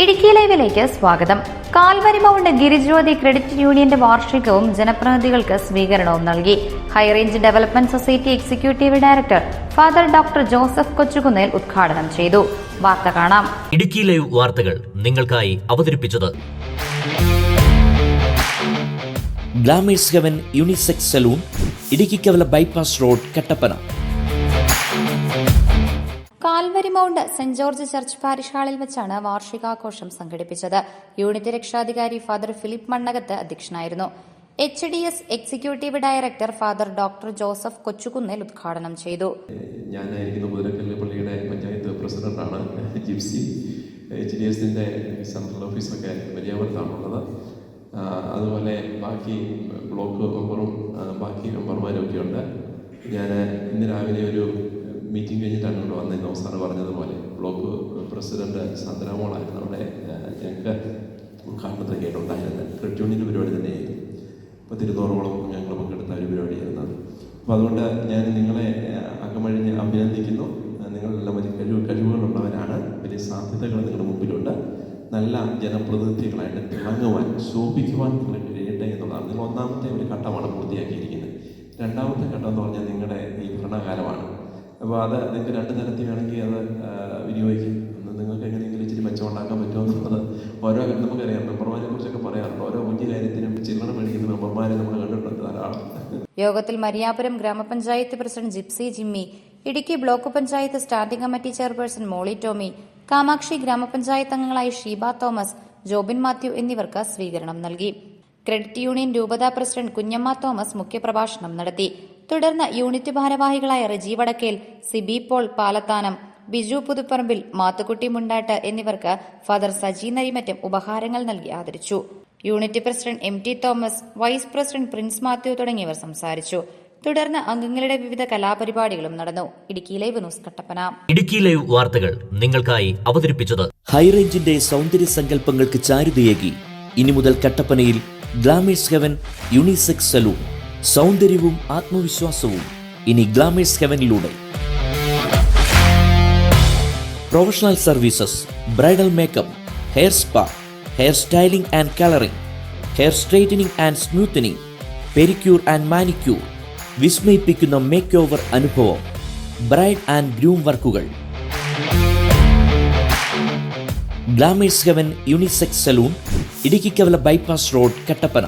ഇടുക്കി ലൈവിലേക്ക് സ്വാഗതം. Calvary mount Girijyothi credit യൂണിയന്റെ വാർഷികവും ജനപ്രതിനിധികൾക്ക് സ്വീകരണവും നൽകി. High range development society executive director father doctor Joseph Kochukunnel ഉദ്ഘാടനം ചെയ്തു. വാർത്ത കാണാം. ഇടുക്കി ലൈവ് വാർത്തകൾ നിങ്ങൾക്കായി അവതരിപ്പിച്ചത് glamours heaven unisex salon Idukki കേവല bypass road Kattappana Calvary mount saint George church parish ഹാളിൽ വെച്ചാണ് വാർഷികാഘോഷം സംഘടിപ്പിച്ചത്. യൂണിറ്റ് രക്ഷാധികാരി ഫാദർ ഫിലിപ്പ് മണ്ണകത്ത് അധ്യക്ഷനായിരുന്നു. H D S executive director father doctor Joseph Kochukunnel ഉദ്ഘാടനം ചെയ്തു. ഞാനായിരിക്കുന്ന പള്ളിയുടെ പഞ്ചായത്ത് പ്രസിഡന്റാണ് ജിപ്സി. എച്ച് ഡി എസിന്റെ സെൻട്രൽ ഓഫീസൊക്കെ വലിയവർത്താണുള്ളത് അതുപോലെ ബാക്കി ബ്ലോക്ക് മെമ്പറും ബാക്കി മെമ്പർമാരും ഒക്കെ ഉണ്ട് ഞാൻ ഇന്ന് രാവിലെ ഒരു മീറ്റിംഗ് കഴിഞ്ഞിട്ടാണ് ഇവിടെ വന്നത് അവസാനം പറഞ്ഞതുപോലെ. ബ്ലോക്ക് പ്രസിഡന്റ് സന്ദ്രാമോളായിരുന്നു അവിടെ. ഞങ്ങൾക്ക് ഉദ്ഘാടനത്തിന് ഉണ്ടായിരുന്നത് ക്രെഡിറ്റ് യൂണിയന്റെ പരിപാടി തന്നെയായിരുന്നു. ഇപ്പോൾ തിരുനോറോളം ഞങ്ങൾ പങ്കെടുത്ത ഒരു പരിപാടിയായിരുന്നു അപ്പോൾ അതുകൊണ്ട് ഞാൻ നിങ്ങളെ അകമഴിഞ്ഞ് അഭിനന്ദിക്കുന്നു. നിങ്ങളെല്ലാം വലിയ കഴിവ് കഴിവുകളുള്ളവരാണ്. വലിയ സാധ്യതകൾ നിങ്ങളുടെ മുമ്പിലുണ്ട്. നല്ല ജനപ്രതിനിധികളായിട്ട് തിളങ്ങുവാൻ ശോഭിക്കുവാൻ നിങ്ങൾ കഴിയട്ടെ എന്നുള്ളതാണ്. നിങ്ങൾ ഒന്നാമത്തെ ഒരു ഘട്ടമാണ് പൂർത്തിയാക്കിയിരിക്കുന്നത്. രണ്ടാമത്തെ ഘട്ടം എന്ന് പറഞ്ഞാൽ നിങ്ങളുടെ ഈ ഭരണകാലമാണ്. അപ്പോൾ അത് നിങ്ങൾക്ക് രണ്ട് തരത്തിൽ വേണമെങ്കിൽ അത് വിനിയോഗിക്കും. നിങ്ങൾക്ക് എങ്ങനെയെങ്കിലും ഇച്ചിരി മെച്ചമുണ്ടാക്കാൻ പറ്റുമോ എന്നുള്ളത് ഓരോ നമുക്കറിയാം. മെമ്പർമാരെ കുറിച്ചൊക്കെ പറയാറുണ്ട്. ഓരോ കുഞ്ഞു കാര്യത്തിനും ചില്ലറ മേടിക്കുന്ന മെമ്പർമാരെ നമ്മൾ കണ്ടിട്ടുണ്ട് ധാരാളം. യോഗത്തിൽ Mariyapuram grama panchayat president Jipsy Jimmy Idukki block panchayat standing committee chairperson Molly Tomy Kamakshi grama panchayat അംഗങ്ങളായ ഷീബ തോമസ് ജോബിൻ മാത്യു എന്നിവർക്ക് സ്വീകരണം നൽകി. ക്രെഡിറ്റ് യൂണിയൻ രൂപതാ പ്രസിഡന്റ് കുഞ്ഞമ്മ തോമസ് മുഖ്യപ്രഭാഷണം നടത്തി. തുടർന്ന് യൂണിറ്റ് ഭാരവാഹികളായ റജി വടക്കേൽ സിബി പോൾ പാലത്താനം ബിജു പുതുപ്പറമ്പിൽ മാത്തുക്കുട്ടി മുണ്ടാട്ട് എന്നിവർക്ക് ഫാദർ സജി നരിമറ്റം ഉപഹാരങ്ങൾ നൽകി ആദരിച്ചു. Unit president M T Thomas vice president Prince Mathew തുടങ്ങിയവർ സംസാരിച്ചു. തുടർന്ന് അംഗങ്ങളുടെ വിവിധ കലാപരിപാടികളും നടന്നു. Idukki live news Kattappana. Idukki live വാർത്തകൾ നിങ്ങൾക്കായി അവതരിപ്പിച്ചത് ഹൈറേഞ്ചിന്റെ സൗന്ദര്യ സങ്കല്പങ്ങൾക്ക് ചാരുതയേകി. ഇനി മുതൽ കട്ടപ്പനയിൽ ഗ്ലാമേഴ്സ് ഹെവൻ യൂണിസെക്സ് സലൂൺ. സൗന്ദര്യവും ആത്മവിശ്വാസവും ഇനി ഗ്ലാമേഴ്സ് ഹെവനിലൂടെ. Professional services bridal makeup hair spa hair styling and colouring hair straightening and smoothening pedicure and manicure വിസ്മയിപ്പിക്കുന്ന make over അനുഭവം ബ്രൈഡ് ആൻഡ് ഗ്രൂം വർക്കുകൾ. Glamours Heaven unisex salon Idukkikavala bypass road Kattappana.